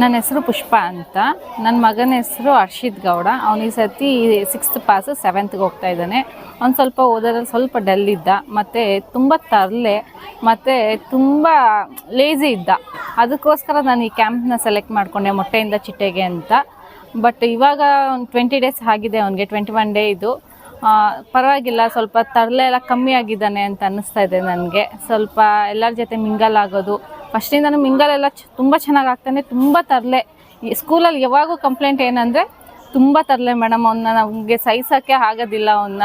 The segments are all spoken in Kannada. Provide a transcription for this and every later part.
ನನ್ನ ಹೆಸರು ಪುಷ್ಪ ಅಂತ. ನನ್ನ ಮಗನ ಹೆಸರು ಹರ್ಷಿತ್ ಗೌಡ. ಅವನು ಈ ಸತಿ ಸಿಕ್ಸ್ತ್ ಪಾಸು ಸೆವೆಂತ್ಗೆ ಹೋಗ್ತಾ ಇದ್ದಾನೆ. ಅವ್ನು ಸ್ವಲ್ಪ ಓದೋದ್ರಲ್ಲಿ ಸ್ವಲ್ಪ ಡಲ್ ಇದ್ದ. ಮತ್ತು ತುಂಬ ತರಲೆ, ಮತ್ತು ತುಂಬ ಲೇಜಿ ಇದ್ದ. ಅದಕ್ಕೋಸ್ಕರ ನಾನು ಈ ಕ್ಯಾಂಪ್ನ ಸೆಲೆಕ್ಟ್ ಮಾಡಿಕೊಂಡೆ, ಮೊಟ್ಟೆಯಿಂದ ಚಿಟ್ಟೆಗೆ ಅಂತ. ಬಟ್ ಇವಾಗ ಒಂದು ಟ್ವೆಂಟಿ ಡೇಸ್ ಆಗಿದೆ ಅವನಿಗೆ ಟ್ವೆಂಟಿ ಒನ್ ಡೇ ಇದು ಪರವಾಗಿಲ್ಲ, ಸ್ವಲ್ಪ ತರಲೆ ಎಲ್ಲ ಕಮ್ಮಿ ಆಗಿದ್ದಾನೆ ಅಂತ ಅನ್ನಿಸ್ತಾ ಇದೆ ನನಗೆ. ಸ್ವಲ್ಪ ಎಲ್ಲರ ಜೊತೆ ಮಿಂಗಲ್ ಆಗೋದು ಫಸ್ಟಿಂದನೂ ಮಿಂಗಲ್ ಎಲ್ಲ ತುಂಬ ಚೆನ್ನಾಗಿ ಆಗ್ತಾನೆ ತುಂಬ ತರಲೆ. ಸ್ಕೂಲಲ್ಲಿ ಯಾವಾಗೂ ಕಂಪ್ಲೇಂಟ್ ಏನಂದರೆ, ತುಂಬ ತರಲೆ ಮೇಡಮ್ ಅವನ್ನ ನಮಗೆ ಸಹಿಸೋಕ್ಕೆ ಆಗೋದಿಲ್ಲ ಅವನ್ನ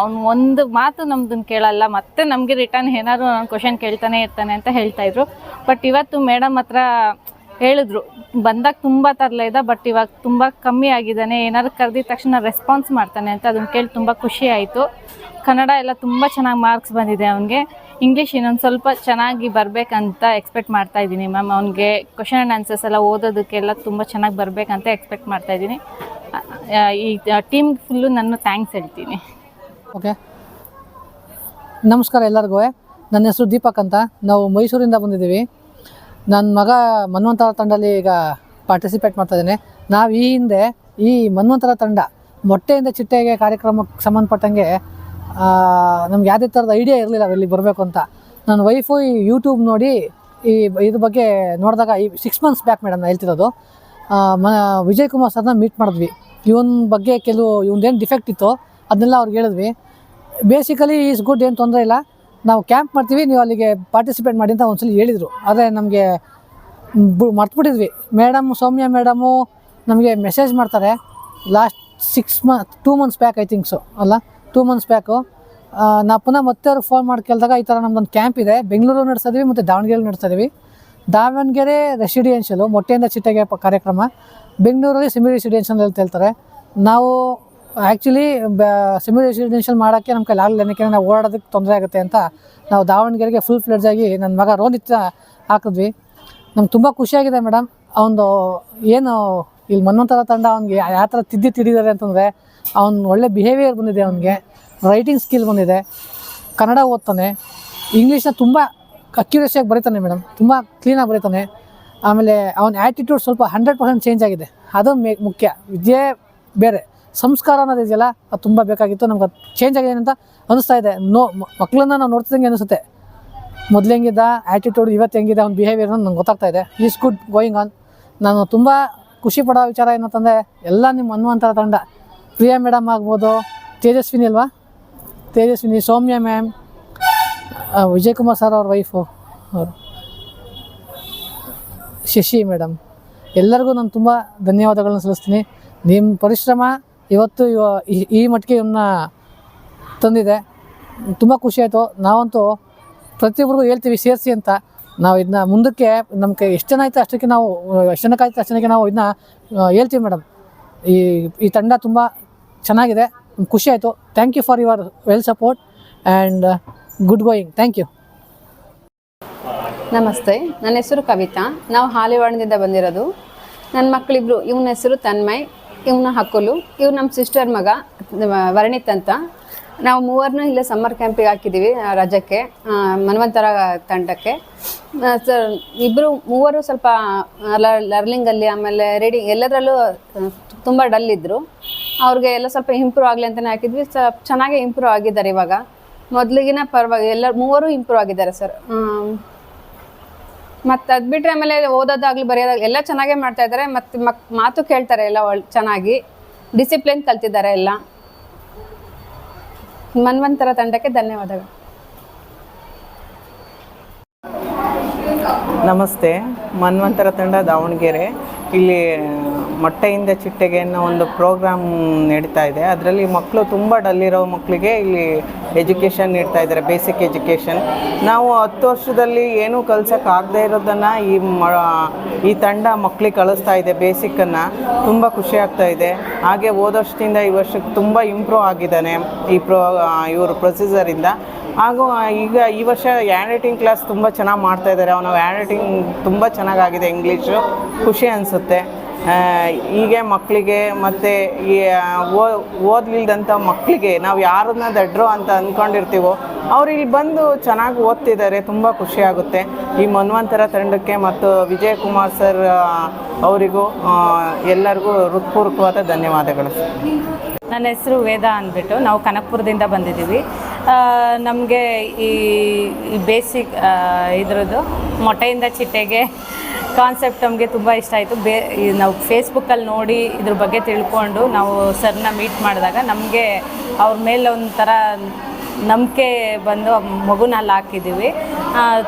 ಅವ್ನು ಒಂದು ಮಾತು ನಮ್ದನ್ನು ಕೇಳಲ್ಲ, ಮತ್ತೆ ನಮಗೆ ರಿಟರ್ನ್ ಏನಾದ್ರು ನಾನು ಕ್ವಶನ್ ಕೇಳ್ತಾನೆ ಇರ್ತಾನೆ ಅಂತ ಹೇಳ್ತಾ ಇದ್ರು. ಬಟ್ ಇವತ್ತು ಮೇಡಮ್ ಹತ್ರ ಹೇಳಿದ್ರು. ಬಂದಾಗ ತುಂಬ ತರಲೆ ಇದೆ ಬಟ್ ಇವಾಗ ತುಂಬ ಕಮ್ಮಿ ಆಗಿದ್ದಾನೆ. ಏನಾದ್ರು ಕರೆದಿದ ತಕ್ಷಣ ರೆಸ್ಪಾನ್ಸ್ ಮಾಡ್ತಾನೆ ಅಂತ ಅದನ್ನು ಕೇಳಿ ತುಂಬ ಖುಷಿ ಆಯಿತು. ಕನ್ನಡ ಎಲ್ಲ ತುಂಬ ಚೆನ್ನಾಗಿ ಮಾರ್ಕ್ಸ್ ಬಂದಿದೆ ಅವನಿಗೆ. ಇಂಗ್ಲೀಷ್ ಇನ್ನೊಂದು ಸ್ವಲ್ಪ ಚೆನ್ನಾಗಿ ಬರಬೇಕಂತ ಎಕ್ಸ್ಪೆಕ್ಟ್ ಮಾಡ್ತಾ ಇದ್ದೀನಿ ಮ್ಯಾಮ್ ಅವನಿಗೆ ಕ್ವಶನ್ ಆ್ಯಂಡ್ ಆನ್ಸರ್ಸ್ ಎಲ್ಲ ಓದೋದಕ್ಕೆಲ್ಲ ತುಂಬ ಚೆನ್ನಾಗಿ ಬರಬೇಕಂತ ಎಕ್ಸ್ಪೆಕ್ಟ್ ಮಾಡ್ತಾ ಇದ್ದೀನಿ. ಈ ಟೀಮ್ ಫುಲ್ಲು ನಾನು ಥ್ಯಾಂಕ್ಸ್ ಹೇಳ್ತೀನಿ. ಓಕೆ ನಮಸ್ಕಾರ ಎಲ್ಲರಿಗೂ ನನ್ನ ಹೆಸರು ದೀಪಕ್ ಅಂತ. ನಾವು ಮೈಸೂರಿಂದ ಬಂದಿದ್ದೀವಿ. ನನ್ನ ಮಗ ಮನ್ವಂತರ ತಂಡದಲ್ಲಿ ಈಗ ಪಾರ್ಟಿಸಿಪೇಟ್ ಮಾಡ್ತಾ ಇದ್ದೇನೆ. ನಾವು ಈ ಹಿಂದೆ ಈ ಮನ್ವಂತರ ತಂಡ ಮೊಟ್ಟೆಯಿಂದ ಚಿಟ್ಟೆಗೆ ಕಾರ್ಯಕ್ರಮಕ್ಕೆ ಸಂಬಂಧಪಟ್ಟಂಗೆ ನಮ್ಗೆ ಯಾವುದೇ ಥರದ ಐಡಿಯಾ ಇರಲಿಲ್ಲ ಇಲ್ಲಿಗೆ ಬರಬೇಕು ಅಂತ. ನನ್ನ ವೈಫು ಈ ಯೂಟ್ಯೂಬ್ ನೋಡಿ ಈ ಇದ್ರ ಬಗ್ಗೆ ನೋಡಿದಾಗ ಈ ಸಿಕ್ಸ್ ಮಂತ್ಸ್ ಬ್ಯಾಕ್ ಮೇಡಮ್ ನಾನು ಹೇಳ್ತಿರೋದು. ಮ, ವಿಜಯ್ ಕುಮಾರ್ ಸರ್ನ ಮೀಟ್ ಮಾಡಿದ್ವಿ. ಇವನ್ ಬಗ್ಗೆ ಕೆಲವು ಇವಂದೇನು ಡಿಫೆಕ್ಟ್ ಇತ್ತು, ಅದನ್ನೆಲ್ಲ ಅವ್ರಿಗೆ ಹೇಳಿದ್ವಿ. ಬೇಸಿಕಲಿ ಈಸ್ ಗುಡ್ ಏನು ತೊಂದರೆ ಇಲ್ಲ. ನಾವು ಕ್ಯಾಂಪ್ ಮಾಡ್ತೀವಿ, ನೀವು ಅಲ್ಲಿಗೆ ಪಾರ್ಟಿಸಿಪೇಟ್ ಮಾಡಿ ಅಂತ ಒಂದ್ಸಲ ಹೇಳಿದರು. ಆದರೆ ನಮಗೆ ಮರ್ತ್ಬಿಟ್ಟಿದ್ವಿ. ಮೇಡಮ್ ಸೌಮ್ಯ ಮೇಡಮು ನಮಗೆ ಮೆಸೇಜ್ ಮಾಡ್ತಾರೆ. Last six month two months back I think so ಅಲ್ಲ? ಟೂ ಮಂತ್ಸ್ ಬ್ಯಾಕು ನಾ ಪುನಃ ಮತ್ತೆ ಅವ್ರಿಗೆ ಫೋನ್ ಮಾಡಿ ಕೇಳಿದಾಗ ಈ ಥರ ನಮ್ದೊಂದು ಕ್ಯಾಂಪ್ ಇದೆ. ಬೆಂಗಳೂರು ನಡೆಸ್ತಾ ಇದೀವಿ ಮತ್ತು ದಾವಣಗೆರೆ ನಡೆಸ್ತಾ ಇದೀವಿ. ದಾವಣಗೆರೆ ರೆಸಿಡೆನ್ಷಿಯಲು ಮೊಟ್ಟೆಯಿಂದ ಚಿಟ್ಟೆಗೆ ಕಾರ್ಯಕ್ರಮ. ಬೆಂಗಳೂರಲ್ಲಿ ಸಿಮಿ ರೆಸಿಡೆನ್ಷಿಯಲ್ ಅಂತ ಹೇಳ್ತಾರೆ. ನಾವು ಆ್ಯಕ್ಚುಲಿ ಸೆಮಿ ರೆಸಿಡೆನ್ಷಿಯಲ್ ಮಾಡೋಕ್ಕೆ ನಮ್ಮ ಕೈಲಿ ಆಗಲಿಲ್ಲ. ಏನಕ್ಕೆ ನಾವು ಓಡಾಡೋದಕ್ಕೆ ತೊಂದರೆ ಆಗುತ್ತೆ ಅಂತ ನಾವು ದಾವಣಗೆರೆಗೆ ಫುಲ್ ಫ್ಲೆಡ್ಜ್ ಆಗಿ ನನ್ನ ಮಗ ರೋನಿತ್ ಹಾಕಿದ್ವಿ. ನಮ್ಗೆ ತುಂಬ ಖುಷಿಯಾಗಿದೆ ಮೇಡಮ್ ಅವನು ಏನು ಇಲ್ಲಿ ಮನ್ವಂತರ ತಂಡ ಅವ್ನಿಗೆ ಯಾವ ಥರ ತಿದ್ದಿ ತಿದ್ದಿದ್ದಾರೆ ಅಂತಂದರೆ ಅವ್ನು ಒಳ್ಳೆ ಬಿಹೇವಿಯರ್ ಬಂದಿದೆ ಅವನಿಗೆ. ರೈಟಿಂಗ್ ಸ್ಕಿಲ್ ಬಂದಿದೆ. ಕನ್ನಡ ಓದ್ತಾನೆ. ಇಂಗ್ಲೀಷ್ನ ತುಂಬ ಅಕ್ಯುರೇಸಿಯಾಗಿ ಬರೀತಾನೆ ಮೇಡಮ್ ತುಂಬ ಕ್ಲೀನಾಗಿ ಬರೀತಾನೆ. ಆಮೇಲೆ ಅವನ ಆ್ಯಟಿಟ್ಯೂಡ್ ಸ್ವಲ್ಪ ಹಂಡ್ರೆಡ್ ಪರ್ಸೆಂಟ್ ಚೇಂಜ್ ಆಗಿದೆ. ಅದು ಮುಖ್ಯ. ವಿದ್ಯೆ ಬೇರೆ. ಸಂಸ್ಕಾರ ಅನ್ನೋದು ಇದೆಯಲ್ಲ, ಅದು ತುಂಬ ಬೇಕಾಗಿತ್ತು. ನಮ್ಗೆ ಚೇಂಜ್ ಆಗಿದೆ ಅಂತ ಅನಿಸ್ತಾ ಇದೆ. ನೋ ಮಕ್ಕಳನ್ನ ನಾವು ನೋಡ್ತಿದ್ದಂಗೆ ಅನಿಸುತ್ತೆ ಮೊದಲು ಹೆಂಗಿದ್ದ ಆ್ಯಟಿಟ್ಯೂಡ್ ಇವತ್ತು ಹೆಂಗಿದೆ, ಅವ್ನ ಬಿಹೇವಿಯರ್ ನಂಗೆ ಗೊತ್ತಾಗ್ತಾ ಇದೆ. ಈಸ್ ಗುಡ್ ಗೋಯಿಂಗ್ ಆನ್ ನಾನು ತುಂಬ ಖುಷಿ ಪಡೋ ವಿಚಾರ ಏನಂತಂದರೆ ಎಲ್ಲ ನಿಮ್ಮ ಅನ್ನುವಂಥ ತಂಡ. ಪ್ರಿಯಾ ಮೇಡಮ್ ಆಗ್ಬೋದು, ತೇಜಸ್ವಿನಿ ಅಲ್ವಾ? ತೇಜಸ್ವಿನಿ, ಸೌಮ್ಯ ಮ್ಯಾಮ್ ವಿಜಯ್ ಕುಮಾರ್ ಸರ್ ಅವ್ರ ವೈಫು ಅವರು. ಶಶಿ ಮೇಡಮ್ ಎಲ್ಲರಿಗೂ ನಾನು ತುಂಬ ಧನ್ಯವಾದಗಳನ್ನ ಸಲ್ಲಿಸ್ತೀನಿ. ನಿಮ್ಮ ಪರಿಶ್ರಮ ಇವತ್ತು ಇವ- ಈ- ಮಟ್ಟಿಗೆ ಇವನ್ನ ತಂದಿದೆ. ತುಂಬ ಖುಷಿ ಆಯಿತು. ನಾವಂತೂ ಪ್ರತಿಯೊಬ್ಬರಿಗೂ ಹೇಳ್ತೀವಿ, ಸೇರಿಸಿ ಅಂತ. ನಾವು ಇದನ್ನ ಮುಂದಕ್ಕೆ ನಮಗೆ ಎಷ್ಟು ಜನ ಆಯಿತು ಅಷ್ಟಕ್ಕೆ ನಾವು, ಎಷ್ಟು ಜನಕ್ಕೆ ಆಯ್ತು ಅಷ್ಟು ನಾವು ಇದನ್ನ ಹೇಳ್ತೀವಿ ಮೇಡಮ್. ಈ ಈ ತಂಡ ತುಂಬ ಚೆನ್ನಾಗಿದೆ. ಖುಷಿ ಆಯಿತು. Thank you for your well support and good going thank you ನಮಸ್ತೆ. ನನ್ನ ಹೆಸರು ಕವಿತಾ. ನಾವು ಹಾಲಿವಾಡದಿಂದ ಬಂದಿರೋದು. ನನ್ನ ಮಕ್ಕಳಿಬ್ರು, ಇವನ ಹೆಸರು ತನ್ಮಯ್. ಇವನ ಹಕ್ಕುಲು ಇವ್ ನಮ್ಮ ಸಿಸ್ಟರ್ ಮಗ ವರ್ಣಿತ್ ಅಂತ. ನಾವು ಮೂವರನ್ನೂ ಇಲ್ಲೇ ಸಮ್ಮರ್ ಕ್ಯಾಂಪಿಗೆ ಹಾಕಿದ್ದೀವಿ ರಜಕ್ಕೆ ಮನವಂತರ ಮನ್ವಂತರ ತಂಡಕ್ಕೆ. ಸರ್ ಇಬ್ಬರು ಮೂವರು ಸ್ವಲ್ಪ ಲರ್ನಿಂಗಲ್ಲಿ ಆಮೇಲೆ ರೀಡಿಂಗ್ ಎಲ್ಲದರಲ್ಲೂ ತುಂಬ ಡಲ್ ಇದ್ದರು ಅವ್ರಿಗೆ ಎಲ್ಲ ಸ್ವಲ್ಪ ಇಂಪ್ರೂವ್ ಆಗಲಿ ಅಂತಲೇ ಹಾಕಿದ್ವಿ ಸ್ವಲ್ಪ ಚೆನ್ನಾಗೇ ಇಂಪ್ರೂವ್ ಆಗಿದ್ದಾರೆ ಇವಾಗ. ಮೊದಲಿಗಿನ ಪರವಾಗಿ ಎಲ್ಲ, ಮೂವರು ಇಂಪ್ರೂವ್ ಆಗಿದ್ದಾರೆ ಸರ್ ಮತ್ತೆ ಅದು ಬಿಟ್ರೆ ಆಮೇಲೆ ಓದೋದಾಗ್ಲಿ, ಬರೆಯೋದಾಗ್ಲಿ ಎಲ್ಲ ಚೆನ್ನಾಗೇ ಮಾಡ್ತಾ ಇದ್ದಾರೆ ಮತ್ತೆ ಮಕ್ ಮಾತು ಕೇಳ್ತಾರೆ ಎಲ್ಲ ಒಳ್, ಚೆನ್ನಾಗಿ. ಡಿಸಿಪ್ಲಿನ್ ಕಲ್ತಿದ್ದಾರೆ ಎಲ್ಲ. ಮನ್ವಂತರ ತಂಡಕ್ಕೆ ಧನ್ಯವಾದಗಳು. ನಮಸ್ತೆ. ಮನ್ವಂತರ ತಂಡ ದಾವಣಗೆರೆ. ಇಲ್ಲಿ ಮೊಟ್ಟೆಯಿಂದ ಚಿಟ್ಟೆಗೆ ಅನ್ನೋ ಒಂದು ಪ್ರೋಗ್ರಾಮ್ ನಡೀತಾ ಇದೆ. ಅದರಲ್ಲಿ ಮಕ್ಕಳು ತುಂಬ ಡಲ್ಲಿರೋ ಮಕ್ಕಳಿಗೆ ಇಲ್ಲಿ ಎಜುಕೇಷನ್ ನೀಡ್ತಾ ಇದ್ದಾರೆ, ಬೇಸಿಕ್ ಎಜುಕೇಷನ್. ನಾವು ಹತ್ತು ವರ್ಷದಲ್ಲಿ ಏನೂ ಕಲ್ಸೋಕ್ಕಾಗದೇ ಇರೋದನ್ನು ಈ ಮ, ಈ ತಂಡ ಮಕ್ಕಳಿಗೆ ಕಳಿಸ್ತಾ ಇದೆ, ಬೇಸಿಕ್ಕನ್ನು. ತುಂಬ ಖುಷಿ ಆಗ್ತಾ ಇದೆ. ಹಾಗೆ ಹೋದ ವರ್ಷದಿಂದ ಈ ವರ್ಷಕ್ಕೆ ತುಂಬ ಇಂಪ್ರೂವ್ ಆಗಿದ್ದಾನೆ ಈ ಪ್ರೋ ಇವರು ಪ್ರೊಸೀಜರಿಂದ ಹಾಗೂ ಈಗ ಈ ವರ್ಷ ಹ್ಯಾಂಡ್ ರೈಟಿಂಗ್ ಕ್ಲಾಸ್ ತುಂಬ ಚೆನ್ನಾಗಿ ಮಾಡ್ತಾ ಇದ್ದಾರೆ. ಅವನ ಹ್ಯಾಂಡ್ ರೈಟಿಂಗ್ ತುಂಬ ಚೆನ್ನಾಗಾಗಿದೆ ಇಂಗ್ಲೀಷು ಖುಷಿ ಅನಿಸುತ್ತೆ. ಹೀಗೆ ಮಕ್ಕಳಿಗೆ ಮತ್ತು ಈ ಓದ್ಲಿಲ್ದಂಥ ಮಕ್ಕಳಿಗೆ ನಾವು ಯಾರನ್ನ ದಡ್ರು ಅಂತ ಅಂದ್ಕೊಂಡಿರ್ತೀವೋ ಅವ್ರು ಇಲ್ಲಿ ಬಂದು ಚೆನ್ನಾಗಿ ಓದ್ತಿದ್ದಾರೆ. ತುಂಬ ಖುಷಿಯಾಗುತ್ತೆ ಈ ಮನ್ವಂತರ ತಂಡಕ್ಕೆ ಮತ್ತು ವಿಜಯ್ ಕುಮಾರ್ ಸರ್ ಅವರಿಗೂ ಎಲ್ಲರಿಗೂ ಹೃತ್ಪೂರ್ವಕವಾದ ಧನ್ಯವಾದಗಳು. ನನ್ನ ಹೆಸರು ವೇದ ಅಂದ್ಬಿಟ್ಟು. ನಾವು ಕನಕಪುರದಿಂದ ಬಂದಿದ್ದೀವಿ. ನಮಗೆ ಈ ಬೇಸಿಕ್ ಇದರದ್ದು ಮೊಟ್ಟೆಯಿಂದ ಚಿಟ್ಟೆಗೆ ಕಾನ್ಸೆಪ್ಟ್ ನಮಗೆ ತುಂಬ ಇಷ್ಟ ಆಯಿತು. ಬೇ ನಾವು ಫೇಸ್ಬುಕ್ಕಲ್ಲಿ ನೋಡಿ ಇದ್ರ ಬಗ್ಗೆ ತಿಳ್ಕೊಂಡು ನಾವು ಸರ್ನ ಮೀಟ್ ಮಾಡಿದಾಗ ನಮಗೆ ಅವ್ರ ಮೇಲೆ ಒಂಥರ ನಂಬಿಕೆ ಬಂದು ಮಗುನ ಅಲ್ಲಿ ಹಾಕಿದ್ದೀವಿ.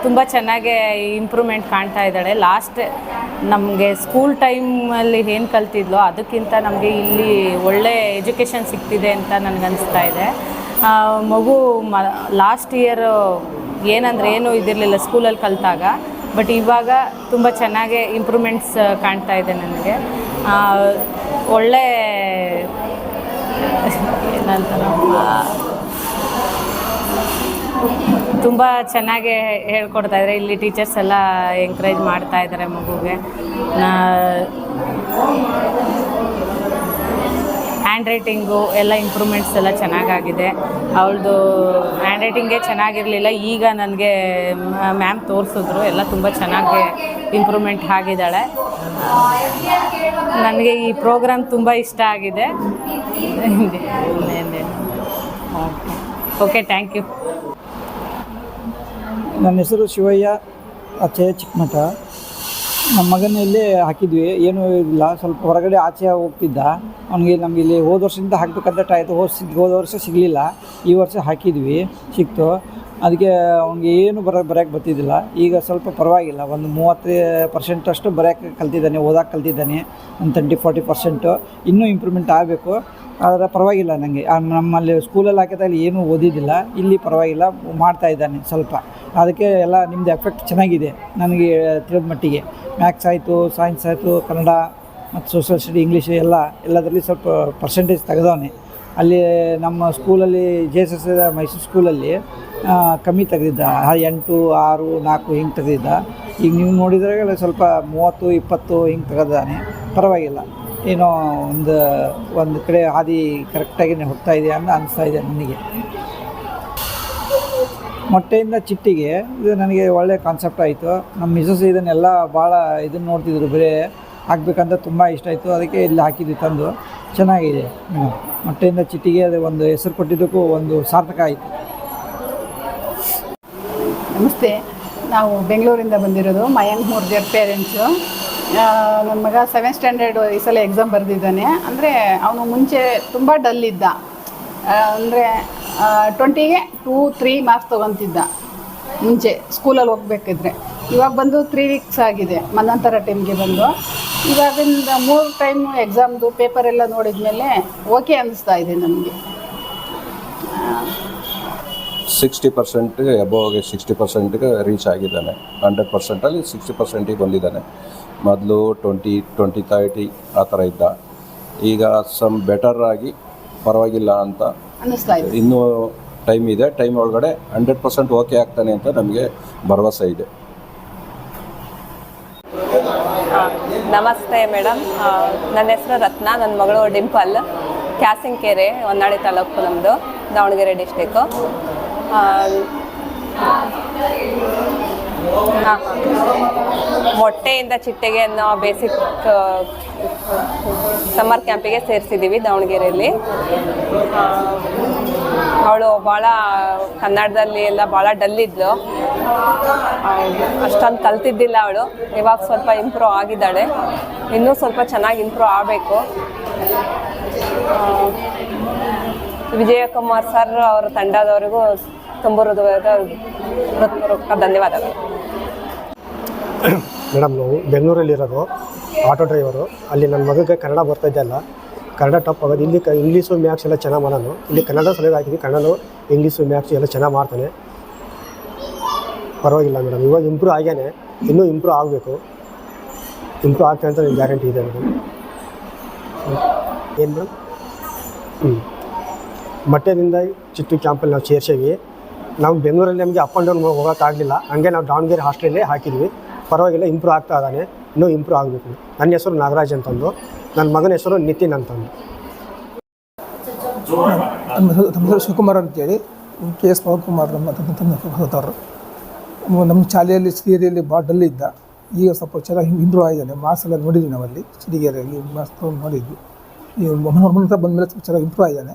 ತುಂಬ ಚೆನ್ನಾಗೆ ಇಂಪ್ರೂವ್ಮೆಂಟ್ ಕಾಣ್ತಾ ಇದ್ದಾಳೆ. ಲಾಸ್ಟ್ ನಮಗೆ ಸ್ಕೂಲ್ ಟೈಮಲ್ಲಿ ಏನು ಕಲ್ತಿದ್ಲೋ ಅದಕ್ಕಿಂತ ನಮಗೆ ಇಲ್ಲಿ ಒಳ್ಳೆ ಎಜುಕೇಷನ್ ಸಿಗ್ತಿದೆ ಅಂತ ನನಗನ್ನಿಸ್ತಾ ಇದೆ. ಮಗು ಮ ಲಾಸ್ಟ್ ಇಯರ್ ಏನಂದ್ರೆ ಏನು ಇದಿರಲಿಲ್ಲ ಸ್ಕೂಲಲ್ಲಿ ಕಲಿತಾಗ ಬಟ್ ಇವಾಗ ತುಂಬ ಚೆನ್ನಾಗೆ ಇಂಪ್ರೂವ್ಮೆಂಟ್ಸ್ ಕಾಣ್ತಾ ಇದೆ ನನಗೆ. ಒಳ್ಳೆ, ಏನಂತಾರೆ ತುಂಬ ಚೆನ್ನಾಗೆ ಹೇಳ್ಕೊಡ್ತಾ ಇದ್ದಾರೆ ಇಲ್ಲಿ ಟೀಚರ್ಸ್ ಎಲ್ಲ ಎಂಕರೇಜ್ ಮಾಡ್ತಾ ಇದ್ದಾರೆ ಮಗುಗೆ. ಹ್ಯಾಂಡ್ ರೈಟಿಂಗು ಎಲ್ಲ ಇಂಪ್ರೂವ್ಮೆಂಟ್ಸ್ ಎಲ್ಲ ಚೆನ್ನಾಗಾಗಿದೆ. ಅವಳದು ಹ್ಯಾಂಡ್ ರೈಟಿಂಗೇ ಚೆನ್ನಾಗಿರಲಿಲ್ಲ, ಈಗ ನನಗೆ ಮ್ಯಾಮ್ ತೋರಿಸಿದ್ರು, ಎಲ್ಲ ತುಂಬ ಚೆನ್ನಾಗಿ ಇಂಪ್ರೂವ್ಮೆಂಟ್ ಆಗಿದ್ದಾಳೆ. ನನಗೆ ಈ ಪ್ರೋಗ್ರಾಮ್ ತುಂಬ ಇಷ್ಟ ಆಗಿದೆ. ಓಕೆ ಥ್ಯಾಂಕ್ ಯು ನನ್ನ ಹೆಸರು ಶಿವಯ್ಯ ಅಚಯ ಚಿಕ್ಕಮಠ. ನಮ್ಮ ಮಗನ ಇಲ್ಲೇ ಹಾಕಿದ್ವಿ. ಏನೂ ಇಲ್ಲ, ಸ್ವಲ್ಪ ಹೊರಗಡೆ ಆಚೆ ಹೋಗ್ತಿದ್ದ. ಅವನಿಗೆ ನಮಗೆ ಇಲ್ಲಿ ಹೋದ ವರ್ಷದಿಂದ ಹಾಕಬೇಕಂತ ಟ್ರೈ ಆಯಿತು. ಹೋದ ಹೋದ ವರ್ಷ ಸಿಗಲಿಲ್ಲ. ಈ ವರ್ಷ ಹಾಕಿದ್ವಿ, ಸಿಕ್ತು. ಅದಕ್ಕೆ ಅವ್ನಿಗೆ ಏನು ಬರ ಬರೋಕ್ಕೆ ಬರ್ತಿದ್ದಿಲ್ಲ. ಈಗ ಸ್ವಲ್ಪ ಪರವಾಗಿಲ್ಲ. ಒಂದು ಮೂವತ್ತು ಪರ್ಸೆಂಟಷ್ಟು ಬರೋಕ್ಕೆ ಕಲ್ತಿದ್ದಾನೆ ಓದಕ್ಕೆ ಕಲ್ತಿದ್ದಾನೆ. ಒಂದು ತರ್ಟಿ ಫಾರ್ಟಿ ಪರ್ಸೆಂಟು ಇನ್ನೂ ಇಂಪ್ರೂವ್ಮೆಂಟ್ ಆಗಬೇಕು. ಆದರೆ ಪರವಾಗಿಲ್ಲ ನನಗೆ ನಮ್ಮಲ್ಲಿ ಸ್ಕೂಲಲ್ಲಿ ಹಾಕಿದಾಗ ಏನೂ ಓದಿದ್ದಿಲ್ಲ. ಇಲ್ಲಿ ಪರವಾಗಿಲ್ಲ, ಮಾಡ್ತಾ ಇದ್ದಾನೆ ಸ್ವಲ್ಪ. ಅದಕ್ಕೆ ಎಲ್ಲ ನಿಮ್ಮದು ಎಫೆಕ್ಟ್ ಚೆನ್ನಾಗಿದೆ ನನಗೆ ತಿಳಿದ ಮಟ್ಟಿಗೆ. ಮ್ಯಾಥ್ಸ್ ಆಯಿತು ಸೈನ್ಸ್ ಆಯಿತು, ಕನ್ನಡ ಮತ್ತು ಸೋಷಿಯಲ್ ಸ್ಟಡಿ ಇಂಗ್ಲೀಷ್ ಎಲ್ಲ, ಎಲ್ಲದರಲ್ಲಿ ಸ್ವಲ್ಪ ಪರ್ಸೆಂಟೇಜ್ ತೆಗೆದವನೆ. ಅಲ್ಲಿ ನಮ್ಮ ಸ್ಕೂಲಲ್ಲಿ ಜೆ ಎಸ್ ಎಸ್ ಮೈಸೂರು ಸ್ಕೂಲಲ್ಲಿ ಕಮ್ಮಿ ತೆಗೆದಿದ್ದ. ಎಂಟು, ಆರು, ನಾಲ್ಕು ಹಿಂಗೆ ತೆಗೆದಿದ್ದ. ಈಗ ನೀವು ನೋಡಿದ್ರೆ ಸ್ವಲ್ಪ ಮೂವತ್ತು, ಇಪ್ಪತ್ತು ಹಿಂಗೆ ತೆಗೆದಾನೆ ಪರವಾಗಿಲ್ಲ. ಏನೋ ಒಂದು ಒಂದು ಕಡೆ ಹಾದಿ ಕರೆಕ್ಟಾಗಿ ಹೋಗ್ತಾ ಇದೆ ಅಂತ ಅನಿಸ್ತಾ ಇದೆ ನನಗೆ. ಮೊಟ್ಟೆಯಿಂದ ಚಿಟ್ಟಿಗೆ, ಇದು ನನಗೆ ಒಳ್ಳೆಯ ಕಾನ್ಸೆಪ್ಟ್ ಆಯಿತು. ನಮ್ಮ ಮಿಸಸ್ ಇದನ್ನೆಲ್ಲ ಭಾಳ ಇದನ್ನು ನೋಡ್ತಿದ್ರು, ಬರೀ ಹಾಕ್ಬೇಕಂತ ತುಂಬ ಇಷ್ಟ ಆಯಿತು. ಅದಕ್ಕೆ ಇಲ್ಲಿ ಹಾಕಿದ್ವಿ, ತಂದು. ಚೆನ್ನಾಗಿದೆ ಮೊಟ್ಟೆಯಿಂದ ಚಿಟ್ಟಿಗೆ, ಅದು ಒಂದು ಹೆಸರು ಕೊಟ್ಟಿದ್ದಕ್ಕೂ ಒಂದು ಸಾರ್ಥಕ ಆಯಿತು. ನಮಸ್ತೆ. ನಾವು ಬೆಂಗಳೂರಿಂದ ಬಂದಿರೋದು ಮಯಾಂಕ್ ಮೂರ್ಜರ್ ಪೇರೆಂಟ್ಸು ನನ್ನ ಮಗ ಸೆವೆಂತ್ ಸ್ಟ್ಯಾಂಡರ್ಡ್ ಈ ಸಲ ಎಕ್ಸಾಮ್ ಬರೆದಿದ್ದಾನೆ. ಅಂದರೆ ಅವನು ಮುಂಚೆ ತುಂಬ ಡಲ್ ಇದ್ದ. ಅಂದರೆ ಟ್ವೆಂಟಿಗೆ ಟೂ ತ್ರೀ ಮಾರ್ಕ್ಸ್ ತೊಗೊತಿದ್ದ. ಮುಂಚೆ ಸ್ಕೂಲಲ್ಲಿ ಹೋಗ್ಬೇಕಿದ್ರೆ. ಇವಾಗ ಬಂದು ತ್ರೀ ವೀಕ್ಸ್ ಆಗಿದೆ. ಮನಂತರ ಟೈಮ್ಗೆ ಬಂದು. ಇವಾಗಿಂದ ಮೂರು ಟೈಮು ಎಕ್ಸಾಮ್ದು ಪೇಪರ್ ಎಲ್ಲ ನೋಡಿದ ಮೇಲೆ ಓಕೆ ಅನ್ನಿಸ್ತಾ ಇದೆ ನಮಗೆ ಸಿಕ್ಸ್ಟಿ ಪರ್ಸೆಂಟ್ಗೆ ಅಬೋವ್ಗೆ ಸಿಕ್ಸ್ಟಿ ಪರ್ಸೆಂಟ್ಗೆ ರೀಚ್ ಆಗಿದ್ದಾನೆ. ಹಂಡ್ರೆಡ್ ಪರ್ಸೆಂಟಲ್ಲಿ ಸಿಕ್ಸ್ಟಿ ಪರ್ಸೆಂಟಿಗೆ ಬಂದಿದ್ದಾನೆ. ಮೊದಲು ಟ್ವೆಂಟಿ ಟ್ವೆಂಟಿ ತರ್ಟಿ ಆ ಥರ ಇದ್ದ. ಈಗ ಸಮ್ ಬೆಟರ್ ಆಗಿ ಪರವಾಗಿಲ್ಲ ಅಂತ ಅನ್ನಿಸ್ತಾ ಇದೆ. ಇನ್ನೂ ಟೈಮ್ ಇದೆ. ಟೈಮ್ ಒಳಗಡೆ ಹಂಡ್ರೆಡ್ ಪರ್ಸೆಂಟ್ ಓಕೆ ಆಗ್ತಾನೆ ಅಂತ ನಮಗೆ ಭರವಸೆ ಇದೆ. ನಮಸ್ತೆ ಮೇಡಮ್. ನನ್ನ ಹೆಸರು ರತ್ನ. ನನ್ನ ಮಗಳು ಡಿಂಪಲ್. ಕ್ಯಾಸಿಂಗ್ಕೆರೆ ಹೊನ್ನಾಳಿ ತಾಲೂಕು ನಮ್ಮದು ದಾವಣಗೆರೆ ಡಿಸ್ಟಿಕ್ಕು ಮೊಟ್ಟೆಯಿಂದ ಚಿಟ್ಟೆಗೆ ಅನ್ನೋ ಬೇಸಿಕ್ ಸಮ್ಮರ್ ಕ್ಯಾಂಪಿಗೆ ಸೇರಿಸಿದ್ದೀವಿ ದಾವಣಗೆರೆಯಲ್ಲಿ. ಅವಳು ಭಾಳ ಕನ್ನಡದಲ್ಲಿ ಎಲ್ಲ ಭಾಳ ಡಲ್ ಇದ್ಲು. ಅಷ್ಟೊಂದು ಕಲ್ತಿದ್ದಿಲ್ಲ ಅವಳು. ಇವಾಗ ಸ್ವಲ್ಪ ಇಂಪ್ರೂವ್ ಆಗಿದ್ದಾಳೆ. ಇನ್ನೂ ಸ್ವಲ್ಪ ಚೆನ್ನಾಗಿ ಇಂಪ್ರೂವ್ ಆಗಬೇಕು. ವಿಜಯಕುಮಾರ್ ಸರ್ ಅವರ ತಂಡದವರಿಗೂ ತುಂಬ ಹೃದಯದ ಧನ್ಯವಾದಗಳು. ಮೇಡಮ್, ನಾವು ಬೆಂಗಳೂರಲ್ಲಿರೋದು ಆಟೋ ಡ್ರೈವರು. ಅಲ್ಲಿ ನನ್ನ ಮಗಗೆ ಕನ್ನಡ ಬರ್ತಾ ಇದೆಯಲ್ಲ ಕನ್ನಡ ಟಾಪ್ ಆಗೋದು, ಇಲ್ಲಿ ಇಂಗ್ಲೀಷು, ಮ್ಯಾಥ್ಸ್ ಎಲ್ಲ ಚೆನ್ನಾಗಿ ಮಾಡೋನು. ಇಲ್ಲಿ ಕನ್ನಡ ಸಲಹೆ ಹಾಕಿದ್ವಿ ಕನ್ನಡ ಇಂಗ್ಲೀಷು, ಮ್ಯಾಥ್ಸ್ ಎಲ್ಲ ಚೆನ್ನಾಗಿ ಮಾಡ್ತಾನೆ. ಪರವಾಗಿಲ್ಲ ಮೇಡಮ್, ಇವಾಗ ಇಂಪ್ರೂವ್ ಆಗ್ಯಾನೆ. ಇನ್ನೂ ಇಂಪ್ರೂವ್ ಆಗಬೇಕು. ಇಂಪ್ರೂವ್ ಆಗ್ತಾನೆ ಅಂತ ನಿಮ್ಮ ಗ್ಯಾರಂಟಿ ಇದೆ ಮೇಡಮ್. ಏನು ಮೇಡಮ್? ಹ್ಞೂ ಮಠದಿಂದ ಚಿಟ್ಟು ಕ್ಯಾಂಪಲ್ಲಿ ನಾವು ಸೇರ್ಸೇವಿ. ನಾವು ಬೆಂಗಳೂರಲ್ಲಿ ನಮಗೆ ಅಪ್ ಆ್ಯಂಡ್ ಡೌನ್ ಹೋಗೋಕ್ಕಾಗಲಿಲ್ಲ. ಹಂಗೆ ನಾವು ದಾವಣಗೆರೆ ಹಾಸ್ಟೆಲಲ್ಲೇ ಹಾಕಿದ್ವಿ. ಪರವಾಗಿಲ್ಲ ಇಂಪ್ರೂವ್ ಆಗ್ತಾ ಇದ್ದಾನೆ. ಇನ್ನೂ ಇಂಪ್ರೂವ್ ಆಗಬೇಕು. ನನ್ನ ಹೆಸರು ನಾಗರಾಜ್ ಅಂತಂದು. ನನ್ನ ಮಗನ ಹೆಸರು ನಿತಿನ್ ಅಂತಂದು. ನಮ್ಮ ಹೆಸರು ಶಿವಕುಮಾರ್ ಅಂತೇಳಿ. ಕೆ ಎಸ್ ಪವನ್ಕುಮಾರ್ ನಮ್ಮ ತಂದೆ ನಮ್ಮ ಶಾಲೆಯಲ್ಲಿ ಸಿರಿಯಲ್ಲಿ ಭಾಳ ಡಲ್ ಇದ್ದ. ಈಗ ಸ್ವಲ್ಪ ಚೆನ್ನಾಗಿ ಇಂಪ್ರೂವ್ ಆಗಿದ್ದಾನೆ ಮಾರ್ಕ್ಸ್ ಎಲ್ಲ ನೋಡಿದ್ವಿ ನಾವಲ್ಲಿ. ಸಿರಿಗೆರೆಯಲ್ಲಿ ಮಾರ್ಕ್ಸ್ ನೋಡಿದ್ವಿ. ಈ ಮನೋಹರ್ ಬಂದ ಬಂದಮೇಲೆ ಸ್ವಲ್ಪ ಚೆನ್ನಾಗಿ ಇಂಪ್ರೂವ್ ಆಗಿದ್ದಾನೆ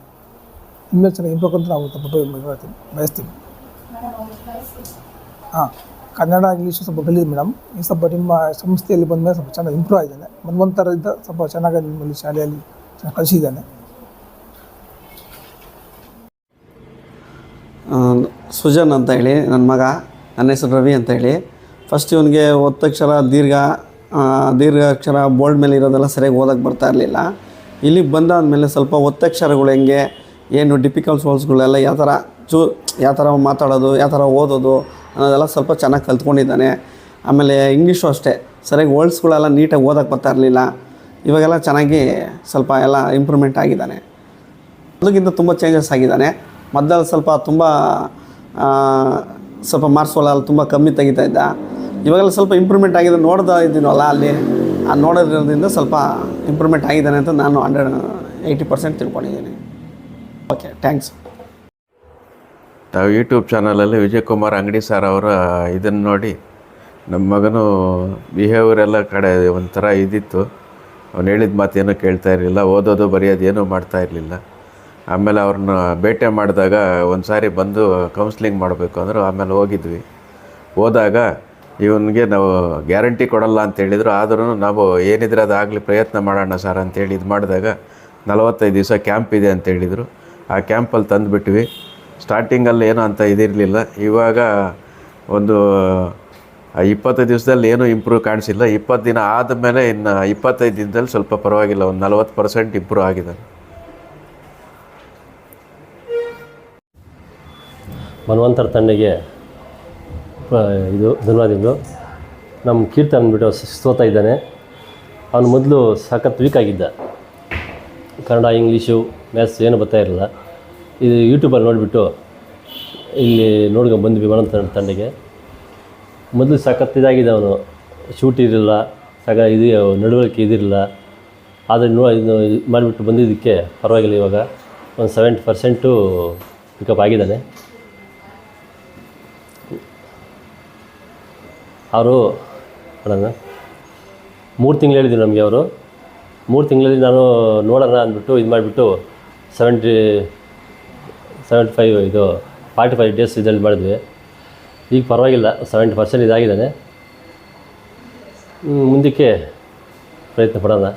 ಇನ್ಮೇಲೆ ಚೆನ್ನಾಗಿ ಇಂಪ್ರೂವ್ ಅಂತ ನಾವು ಸ್ವಲ್ಪ ಬಯಸ್ತೀವಿ ಹಾಂ, ಕನ್ನಡ, ಇಂಗ್ಲೀಷು ಸ್ವಲ್ಪ ಡಲ್ ಇದೆ ಮೇಡಮ್. ಈ ಸ್ವಲ್ಪ ನಿಮ್ಮ ಸಂಸ್ಥೆಯಲ್ಲಿ ಬಂದ ಮೇಲೆ ಸ್ವಲ್ಪ ಚೆನ್ನಾಗಿ ಇಂಪ್ರೂವ್ ಆಗಿದ್ದಾನೆ ಮನ್ವಂತರ ಇದ್ದ ಸ್ವಲ್ಪ ಚೆನ್ನಾಗಿ ನಿಮ್ಮಲ್ಲಿ ಶಾಲೆಯಲ್ಲಿ ಕಲಿಸಿದ್ದಾನೆ. ಸುಜನ್ ಅಂತ ಹೇಳಿ ನನ್ನ ಮಗ. ನನ್ನ ಹೆಸರು ರವಿ ಅಂತ ಹೇಳಿ. ಫಸ್ಟ್ ಇವನಿಗೆ ಒತ್ತಕ್ಷರ ದೀರ್ಘ ದೀರ್ಘಾಕ್ಷರ ಬೋರ್ಡ್ ಮೇಲೆ ಇರೋದೆಲ್ಲ ಸರಿಯಾಗಿ ಓದಕ್ಕೆ ಬರ್ತಾ ಇರಲಿಲ್ಲ. ಇಲ್ಲಿಗೆ ಬಂದಾದಮೇಲೆ ಸ್ವಲ್ಪ ಒತ್ತಕ್ಷರಗಳು ಹೆಂಗೆ, ಏನು ಡಿಫಿಕಲ್ಟ್ ವರ್ಡ್ಸ್ಗಳೆಲ್ಲ ಯಾವ ಥರ ಚೂ ಯಾವ ಥರ ಮಾತಾಡೋದು, ಯಾವ ಥರ ಓದೋದು ಅನ್ನೋದೆಲ್ಲ ಸ್ವಲ್ಪ ಚೆನ್ನಾಗಿ ಕಲ್ತ್ಕೊಂಡಿದ್ದಾನೆ. ಆಮೇಲೆ ಇಂಗ್ಲೀಷು ಅಷ್ಟೇ. ಸರಿಯಾಗಿ ವರ್ಡ್ಸ್ಗಳೆಲ್ಲ ನೀಟಾಗಿ ಓದೋಕ್ಕೆ ಬರ್ತಾ ಇರಲಿಲ್ಲ. ಇವಾಗೆಲ್ಲ ಚೆನ್ನಾಗಿ ಸ್ವಲ್ಪ ಎಲ್ಲ ಇಂಪ್ರೂವ್ಮೆಂಟ್ ಆಗಿದ್ದಾನೆ. ಅದಕ್ಕಿಂತ ತುಂಬ ಚೇಂಜಸ್ ಆಗಿದ್ದಾನೆ. ಮೊದಲು ಸ್ವಲ್ಪ ತುಂಬ ಸ್ವಲ್ಪ ಮಾರ್ಕ್ಸ್ಗಳೆಲ್ಲ ತುಂಬ ಕಮ್ಮಿ ತೆಗಿತಾ ಇದ್ದ. ಇವಾಗೆಲ್ಲ ಸ್ವಲ್ಪ ಇಂಪ್ರೂವ್ಮೆಂಟ್ ಆಗಿದೆ ನೋಡ್ತಾ ಇದ್ದೀನಲ್ಲ ಅಲ್ಲಿ. ಆ ನೋಡೋದ್ರಿಂದ ಸ್ವಲ್ಪ ಇಂಪ್ರೂವ್ಮೆಂಟ್ ಆಗಿದ್ದಾನೆ ಅಂತ ನಾನು ಹಂಡ್ರೆಡ್ ಏಯ್ಟಿ ಪರ್ಸೆಂಟ್ ತಿಳ್ಕೊಂಡಿದ್ದೀನಿ. ಓಕೆ ಥ್ಯಾಂಕ್ಸ್ ನಾವು ಯೂಟ್ಯೂಬ್ ಚಾನಲಲ್ಲಿ ವಿಜಯಕುಮಾರ್ ಅಂಗಡಿ ಸರ್ ಅವರ ಇದನ್ನು ನೋಡಿ. ನಮ್ಮ ಮಗನು ಬಿಹೇವಿಯರ್ ಎಲ್ಲ ಕಡೆ ಒಂಥರ ಇದಿತ್ತು. ಅವ್ನು ಹೇಳಿದ ಮಾತೇನೂ ಕೇಳ್ತಾ ಇರಲಿಲ್ಲ, ಓದೋದು ಬರೆಯೋದು ಏನೂ ಮಾಡ್ತಾ ಇರಲಿಲ್ಲ. ಆಮೇಲೆ ಅವ್ರನ್ನ ಭೇಟಿ ಮಾಡಿದಾಗ ಒಂದು ಸಾರಿ ಬಂದು ಕೌನ್ಸ್ಲಿಂಗ್ ಮಾಡಬೇಕು ಅಂದರು, ಆಮೇಲೆ ಹೋಗಿದ್ವಿ. ಹೋದಾಗ ಇವನಿಗೆ ನಾವು ಗ್ಯಾರಂಟಿ ಕೊಡಲ್ಲ ಅಂತ ಹೇಳಿದರು ಆದ್ರೂ ನಾವು ಏನಿದ್ರೆ ಅದಾಗಲಿ ಪ್ರಯತ್ನ ಮಾಡೋಣ ಸರ್ ಅಂತೇಳಿ ಇದು ಮಾಡಿದಾಗ ನಲವತ್ತೈದು ದಿವಸ ಕ್ಯಾಂಪ್ ಇದೆ ಅಂತ ಹೇಳಿದರು. ಆ ಕ್ಯಾಂಪಲ್ಲಿ ತಂದುಬಿಟ್ವಿ. ಸ್ಟಾರ್ಟಿಂಗಲ್ಲಿ ಏನೂ ಅಂತ ಇದಿರಲಿಲ್ಲ. ಇವಾಗ ಒಂದು ಇಪ್ಪತ್ತು ದಿವಸದಲ್ಲಿ ಏನೂ ಇಂಪ್ರೂವ್ ಕಾಣಿಸಿಲ್ಲ. ಇಪ್ಪತ್ತು ದಿನ ಆದಮೇಲೆ ಇನ್ನು ಇಪ್ಪತ್ತೈದು ದಿನದಲ್ಲಿ ಸ್ವಲ್ಪ ಪರವಾಗಿಲ್ಲ. ಒಂದು ನಲವತ್ತು ಪರ್ಸೆಂಟ್ ಇಂಪ್ರೂವ್ ಆಗಿದೆ. ಮನ್ವಂತರ ತಂಡಿಗೆ ಇದು ಧನ್ಯವಾದಗಳು. ನಮ್ಮ ಕೀರ್ತನ್ ಅಂದ್ಬಿಟ್ಟು ಸ್ತೋತ ಇದ್ದಾನೆ. ಅವನು ಮೊದಲು ಸಖತ್ ವೀಕ್ ಆಗಿದ್ದ. ಕನ್ನಡ, ಇಂಗ್ಲೀಷು ಮ್ಯಾಥ್ಸ್ ಏನು ಬರ್ತಾ ಇರಲಿಲ್ಲ. ಇದು ಯೂಟ್ಯೂಬಲ್ಲಿ ನೋಡಿಬಿಟ್ಟು ಇಲ್ಲಿ ನೋಡ್ಕೊಂಡು ಬಂದ್ವಿ ಮನಂತರ ತಂಡಗೆ ಮೊದಲು ಸಖತ್ ಇದಾಗಿದೆ ಅವನು. ಶೂಟ್ ಇರಲಿಲ್ಲ. ಸಗ ಇದು ನಡವಳಿಕೆ ಇದಿರಲಿಲ್ಲ. ಆದರೆ ನೋ ಇದು ಮಾಡಿಬಿಟ್ಟು ಬಂದಿದ್ದಕ್ಕೆ ಪರವಾಗಿಲ್ಲ ಇವಾಗ. ಒಂದು ಸೆವೆಂಟಿ ಪರ್ಸೆಂಟು ಪಿಕಪ್ ಆಗಿದ್ದಾನೆ. ಅವರು ಅಣ್ಣ ಮೂರು ತಿಂಗಳು ಹೇಳಿದ್ರು ನಮಗೆ ಅವರು. ಮೂರು ತಿಂಗಳಲ್ಲಿ ನಾನು ನೋಡೋಣ ಅಂದ್ಬಿಟ್ಟು ಇದು ಮಾಡಿಬಿಟ್ಟು ಸೆವೆಂಟಿ ಸೆವೆಂಟಿ ಫೈವ್ ಇದು ಫಾರ್ಟಿ ಫೈವ್ ಡೇಸ್ ಇದರಲ್ಲಿ ಮಾಡಿದ್ವಿ. ಈಗ ಪರವಾಗಿಲ್ಲ ಸೆವೆಂಟಿ ಪರ್ಸೆಂಟ್ ಇದಾಗಿದ್ದಾನೆ. ಮುಂದಕ್ಕೆ ಪ್ರಯತ್ನ ಪಡೋಣ.